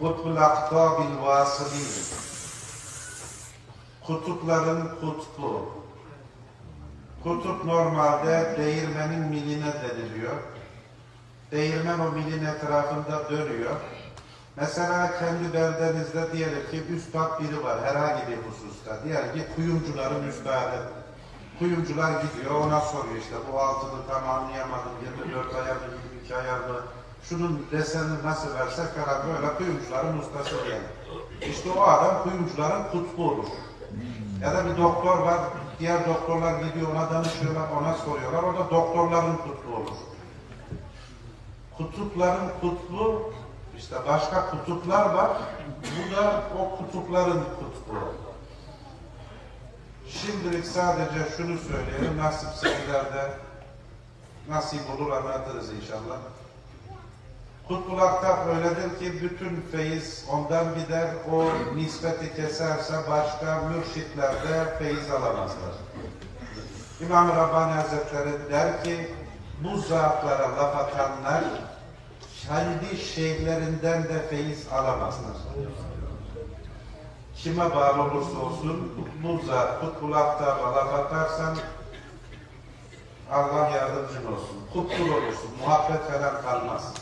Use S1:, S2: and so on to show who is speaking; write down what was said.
S1: Kutbul aktabil vasılin. Kutupların kutbu. Kutup normalde değirmenin miline deniliyor. Değirmen o milin etrafında dönüyor. Mesela kendi beldenizde diyelim ki üstad biri var herhangi bir hususta. Diyelim ki kuyumcuların üstadı. Kuyumcular gidiyor ona soruyor işte bu altını tam anlayamadım 24 ayar mı 22 ayar mı şunun desenini nasıl versek falan böyle kuyumcuların ustası diyelim. İşte o adam kuyumcuların kutbu olur. Ya da bir doktor var diğer doktorlar gidiyor ona danışıyorlar ona soruyorlar o da doktorların kutbu olur. Kutupların kutbu işte başka kutuplar var. Bu da o kutupların kutbu. Şimdilik sadece şunu söyleyelim. Nasipse ileride nasip olur anlatırız inşallah. Kutbul Aktap öyledir ki bütün feyiz ondan gider. O nispeti keserse başka mürşitlerde feyiz alamazlar. İmam-ı Rabbani Hazretleri der ki bu zatlara laf atanlar kendi şeyhlerinden de feyiz alamazlar. Kime bağlı olursa olsun bu zat, kutbul aktaba laf atarsan Allah yardımcın olsun. Kutbul olursun. Muhabbet falan kalmaz.